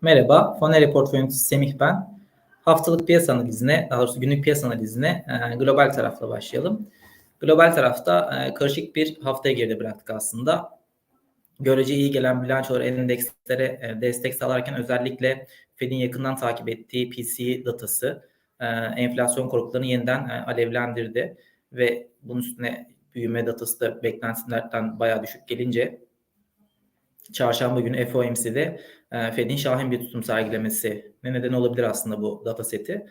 Merhaba, Fonere Portföy Yöneticisi Semih ben. Haftalık piyasa analizine, daha doğrusu günlük piyasa analizine e, global tarafla başlayalım. Global tarafta e, karışık bir haftaya geride bıraktık aslında. Görece iyi gelen bilançolar endekslere e, destek sağlarken özellikle Fed'in yakından takip ettiği PCE datası enflasyon korkularını yeniden alevlendirdi ve bunun üstüne büyüme datası da beklentilerden bayağı düşük gelince çarşamba günü FOMC'de e, Fed'in şahin bir tutum sergilemesi ne neden olabilir aslında bu data seti.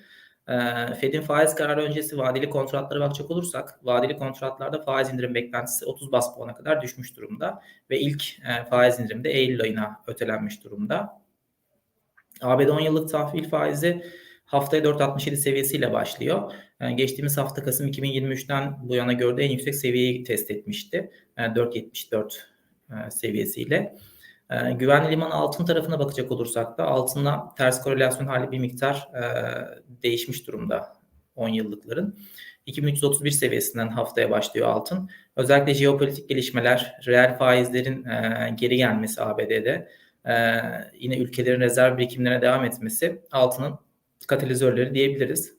E, Fed'in faiz kararı öncesi vadeli kontratlara bakacak olursak vadeli kontratlarda faiz indirim beklentisi 30 bas puana kadar düşmüş durumda ve ilk e, faiz indirim de Eylül ayına ötelenmiş durumda. ABD 10 yıllık tahvil faizi haftaya 4.67 seviyesiyle başlıyor. geçtiğimiz hafta Kasım 2023'ten bu yana gördüğü en yüksek seviyeyi test etmişti. 4.74 seviyesiyle. E, güvenli liman altın tarafına bakacak olursak da altınla ters korelasyon hali bir miktar e, değişmiş durumda 10 yıllıkların. 2331 seviyesinden haftaya başlıyor altın. Özellikle jeopolitik gelişmeler, reel faizlerin e, geri gelmesi ABD'de, e, yine ülkelerin rezerv birikimlerine devam etmesi altının katalizörleri diyebiliriz.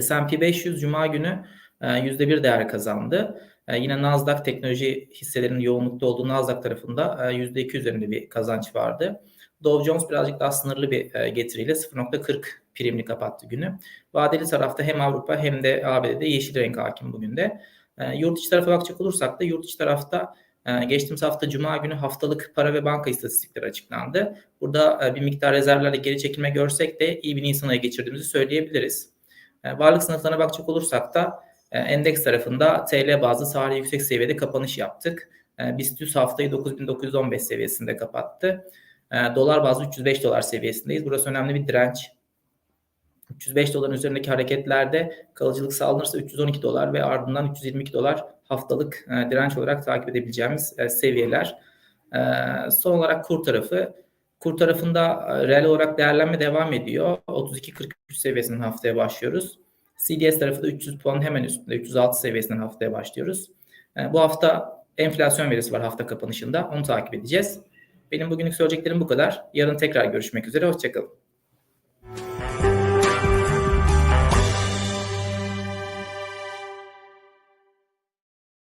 S&P 500 Cuma günü e, %1 değer kazandı. E, yine Nasdaq teknoloji hisselerinin yoğunlukta olduğu Nasdaq tarafında e, %2 üzerinde bir kazanç vardı. Dow Jones birazcık daha sınırlı bir e, getiriyle 0.40 primli kapattı günü. Vadeli tarafta hem Avrupa hem de ABD'de yeşil renk hakim bugün de. E, yurt içi tarafa bakacak olursak da yurt içi tarafta e, geçtiğimiz hafta Cuma günü haftalık para ve banka istatistikleri açıklandı. Burada e, bir miktar rezervlerle geri çekilme görsek de iyi bir Nisan ayı geçirdiğimizi söyleyebiliriz. E, varlık sınıflarına bakacak olursak da e, endeks tarafında TL bazlı tarihi yüksek seviyede kapanış yaptık. E, BIST 100 haftayı 9915 seviyesinde kapattı. E, dolar bazlı 305 dolar seviyesindeyiz. Burası önemli bir direnç. 305 doların üzerindeki hareketlerde kalıcılık sağlanırsa 312 dolar ve ardından 322 dolar haftalık direnç olarak takip edebileceğimiz seviyeler. Son olarak kur tarafı. Kur tarafında reel olarak değerlenme devam ediyor. 32-43 seviyesinden haftaya başlıyoruz. CDS tarafı da 300 puan hemen üstünde 306 seviyesinden haftaya başlıyoruz. E, bu hafta enflasyon verisi var hafta kapanışında. Onu takip edeceğiz. Benim bugünlük söyleyeceklerim bu kadar. Yarın tekrar görüşmek üzere. Hoşçakalın.